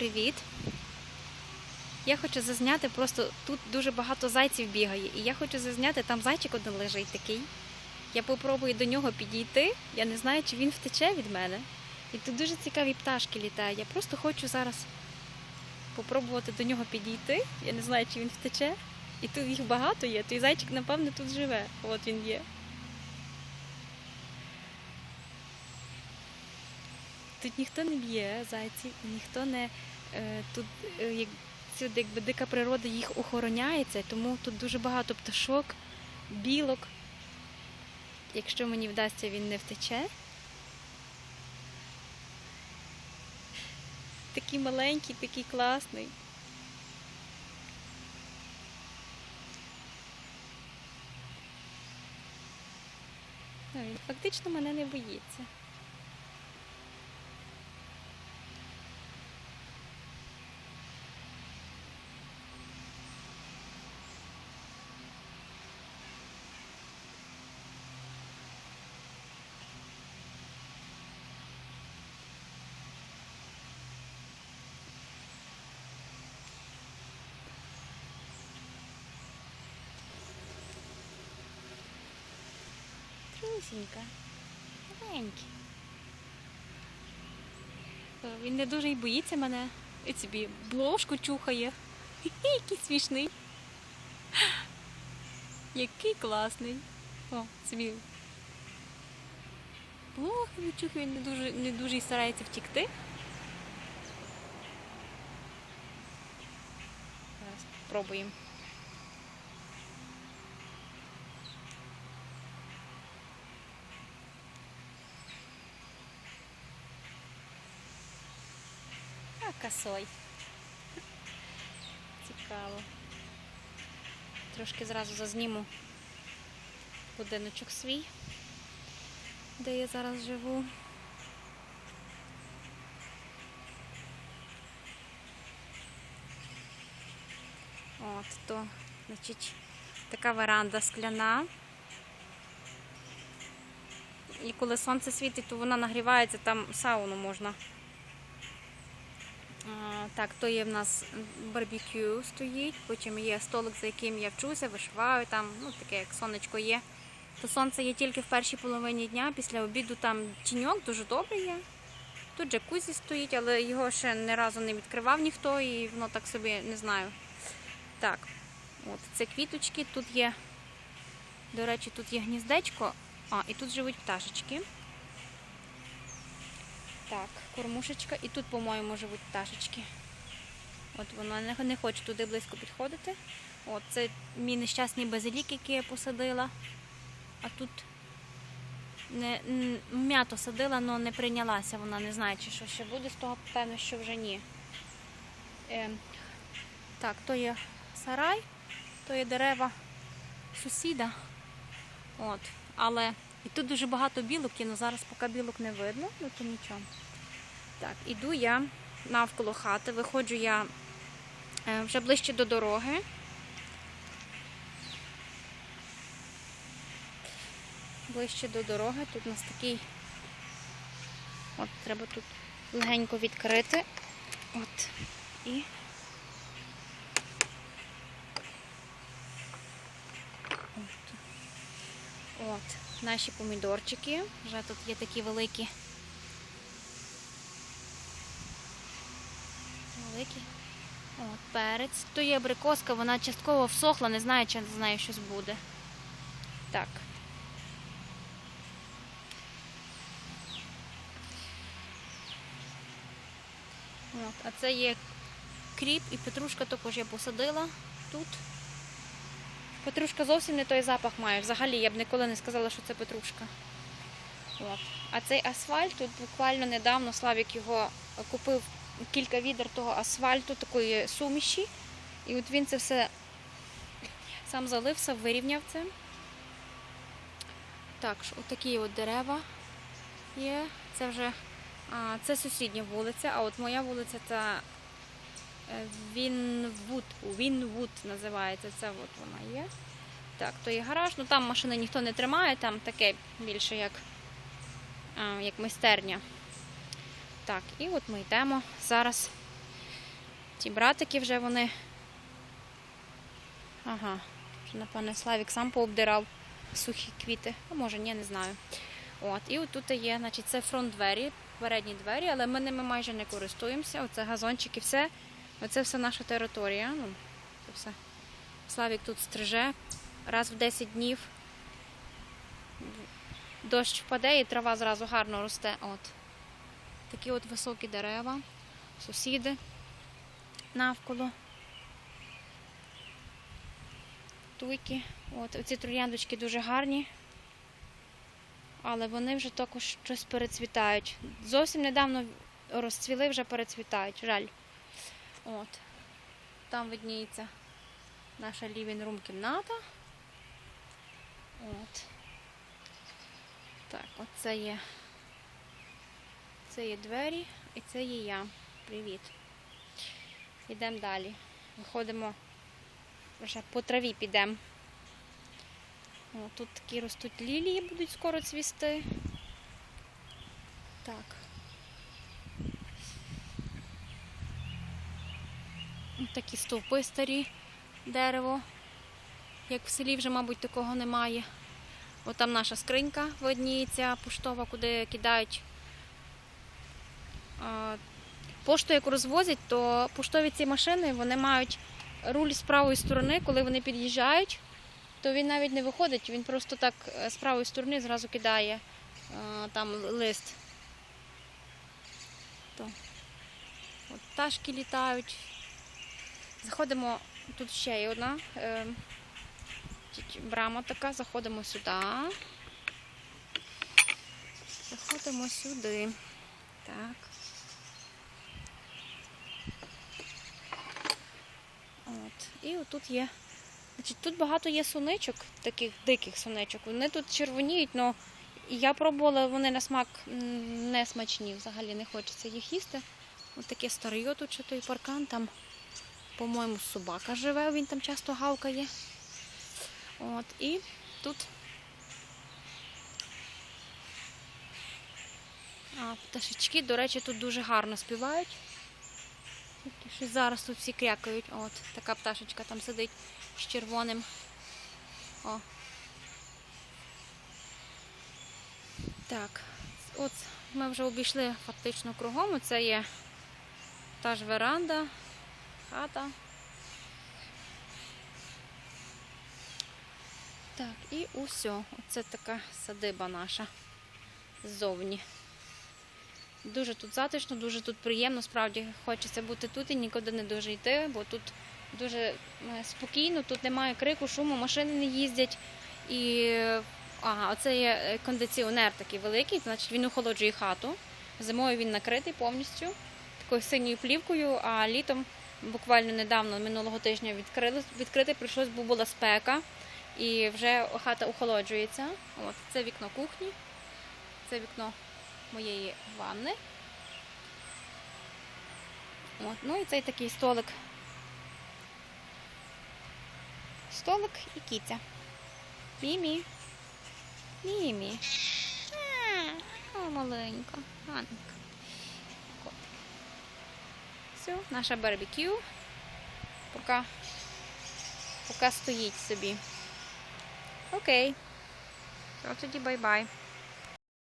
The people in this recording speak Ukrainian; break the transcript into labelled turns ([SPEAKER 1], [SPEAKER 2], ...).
[SPEAKER 1] привіт! Я хочу зазняти, просто тут дуже багато зайців бігає, і я хочу зазняти, там зайчик один лежить такий. Я попробую до нього підійти. Я не знаю, чи він втече від мене. І тут дуже цікаві пташки літають. Я просто хочу зараз попробувати до нього підійти. Я не знаю, чи він втече. І тут їх багато є. Той зайчик, напевно, тут живе. От він є. Тут ніхто не б'є зайців, ніхто не е, тут е, як, сюди, якби дика природа їх охороняється, тому тут дуже багато пташок, білок. Якщо мені вдасться, він не втече. Такий маленький, такий класний. Він фактично мене не боїться. Трусінька. Маленький. Він не дуже й боїться мене. І собі блошку чухає. Який смішний. Який класний. О, собі. Блохи відчухає, він не дуже, не дуже й старається втікти. Зараз спробуємо. А, косой. Цікаво. Трошки зразу зазніму будиночок свій, де я зараз живу. От то, значить, така веранда скляна. І коли сонце світить, то вона нагрівається, там сауну можна Так, то є в нас барбекю стоїть, потім є столик, за яким я вчуся, вишиваю там, ну таке як сонечко є. То сонце є тільки в першій половині дня, після обіду там тіньок дуже добрий є. Тут джакузі стоїть, але його ще не разу не відкривав ніхто і воно так собі не знаю. Так, от це квіточки, тут є, до речі, тут є гніздечко, а, і тут живуть пташечки. Так, кормушечка. І тут, по-моєму, живуть пташечки. От вона не, хоче туди близько підходити. От це мій нещасний базилік, який я посадила. А тут не, м'ято садила, але не прийнялася вона, не знаю, чи що ще буде з того, певно, що вже ні. Е, так, то є сарай, то є дерева сусіда. От, але і тут дуже багато білок, але зараз поки білок не видно, ну то нічого. Так, іду я навколо хати, виходжу я е, вже ближче до дороги. Ближче до дороги. Тут у нас такий. От, треба тут легенько відкрити. От. І. От. От, наші помідорчики. Вже тут є такі великі. Великі. От, перець. То є абрикоска, вона частково всохла, не знаю, чи з нею щось буде. Так. От, а це є кріп і петрушка також я посадила тут. Петрушка зовсім не той запах має. Взагалі я б ніколи не сказала, що це петрушка. От. А цей асфальт тут буквально недавно Славік його купив кілька відер того асфальту, такої суміші. І от він це все сам залився, вирівняв це. Так, отакі от дерева є. Це вже а, це сусідня вулиця, а от моя вулиця це е, Вінвуд, Вінвуд називається. Це от вона є. Так, то є гараж, ну там машини ніхто не тримає, там таке більше як, а, як майстерня. Так, і от ми йдемо зараз Ті братики вже вони. Ага, вже, напевне, Славік сам пообдирав сухі квіти. А може, ні, не знаю. От, і отут є, значить, це фронт двері, передні двері, але ми ними майже не користуємося. Оце газончики, все. Оце все наша територія. Ну, це все. Славік тут стриже раз в 10 днів. Дощ впаде і трава зразу гарно росте. От. Такі от високі дерева, сусіди навколо. Туйки. От, оці трояндочки дуже гарні. Але вони вже також щось перецвітають. Зовсім недавно розцвіли, вже перецвітають. Жаль. От. Там видніється наша room кімната. От. Так, оце є. Це є двері і це є я. Привіт. Йдемо далі. Виходимо, вже по траві підемо. Тут такі ростуть лілії, будуть скоро цвісти. Так. Ось Такі стовпи старі, дерево. Як в селі вже, мабуть, такого немає. От там наша скринька видніється, поштова, куди кидають. Пошту, як розвозять, то поштові ці машини вони мають руль з правої сторони, коли вони під'їжджають, то він навіть не виходить, він просто так е, з правої сторони зразу кидає е, там лист. То. От пташки літають. Заходимо, тут ще є одна е, брама така, заходимо сюди. Заходимо сюди. Так. От. І отут є. Значить, тут багато є соничок, таких диких соничок. Вони тут червоніють, але я пробувала, вони на смак не смачні, взагалі не хочеться їх їсти. Ось таке старий тут ще той паркан, там, по-моєму, собака живе, він там часто гавкає. От, і тут а, пташечки, до речі, тут дуже гарно співають. Щось зараз тут всі крякають. От, така пташечка там сидить з червоним. О. Так, от ми вже обійшли фактично кругом. Це є та ж веранда, хата. Так, і усьо. Оце така садиба наша ззовні. Дуже тут затишно, дуже тут приємно. Справді хочеться бути тут і нікуди не дуже йти, бо тут дуже е, спокійно, тут немає крику, шуму, машини не їздять. І ага, оце є е, кондиціонер такий великий, значить він охолоджує хату. Зимою він накритий повністю такою синьою плівкою, а літом буквально недавно, минулого тижня, відкрили, відкритий, прийшлось, бо була спека, і вже хата охолоджується. От, це вікно кухні, це вікно моєї ванни. От, ну і цей такий столик. Столик і кіця. Мімі. Мімі. О, маленька. Ганка. Все, наша барбекю. Поки, поки стоїть собі. Окей. То тоді бай-бай.